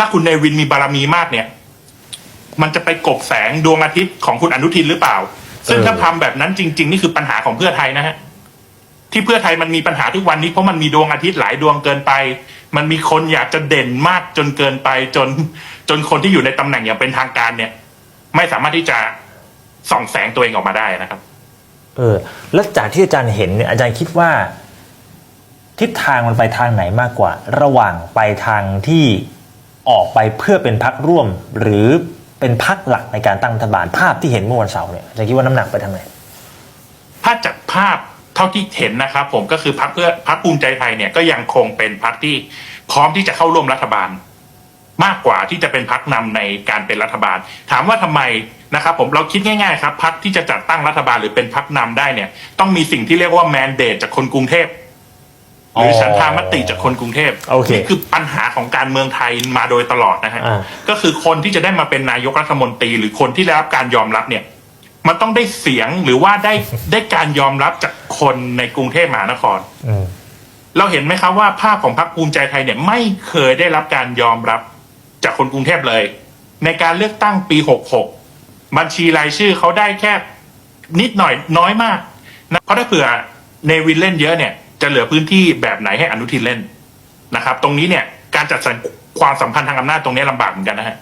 ถ้าคุณเนวินมีบารมีมากเนี่ย มันจะไปกบแสงดวงอาทิตย์ของคุณอนุทินหรือเปล่า ซึ่งเออถ้าทำแบบนั้นจริง ๆ นี่คือปัญหาของเพื่อไทยนะฮะที่เพื่อไทยมันมีปัญหาทุกวันนี้เพราะมันมีดวงอาทิตย์หลายดวงเกินไป มันมีคนอยากจะเด่นมากจนเกินไป จนจนคนที่อยู่ในตำแหน่งอย่างเป็นทางการเนี่ย ไม่สามารถที่จะส่องแสงตัวเองออกมาได้นะครับ เออ แล้วจากที่อาจารย์เห็นเนี่ยอาจารย์คิดว่า ทิศทางมันไปทางไหนมากกว่า ระหว่างไปทางที่ ออกไปเพื่อเป็นพักร่วมหรือเป็นพักหลักในการตั้งรัฐบาลภาพที่เห็นเมื่อวันเสาร์เนี่ยจารย์คิดว่าน้ำหนักไปทางไหนถ้าจากภาพเท่าที่เห็นนะครับ ผมก็คือพักเพื่อพักภูมิใจไทยเนี่ยก็ยังคงเป็นพักที่พร้อมที่จะเข้าร่วมรัฐบาล มากกว่าที่จะเป็นพักนำในการเป็นรัฐบาล ถามว่าทำไมนะครับ ผมเราคิดง่ายๆครับพักที่จะจัดตั้งรัฐบาลหรือเป็นพักนำได้เนี่ย ต้องมีสิ่งที่เรียกว่าแมนเดตจากคนกรุงเทพ หรือฉันทามติจากคนกรุงเทพโอเคนี่คือปัญหาของการเมืองไทยมาโดยตลอดนะฮะอ่า ก็คือคนที่จะได้มาเป็นนายกรัฐมนตรี หรือคนที่ได้รับการยอมรับเนี่ย มันต้องได้เสียงหรือว่าได้ได้การยอมรับจากคนในกรุงเทพมหานคร อืม เราเห็นไหมครับว่าภาพของพรรคภูมิใจไทยเนี่ยไม่เคยได้รับการยอมรับจากคนกรุงเทพเลย ในการเลือกตั้งปี 66 บัญชีรายชื่อเขาได้แค่นิดหน่อยน้อยมากนะเพราะถ้าเผื่อเนวินเล่นเยอะเนี่ย จะเหลือพื้นที่แบบไหนให้อนุทินเล่นนะครับ ตรงนี้เนี่ยการจัดสรรความสัมพันธ์ทางอำนาจตรงนี้ลำบากเหมือนกันนะฮะ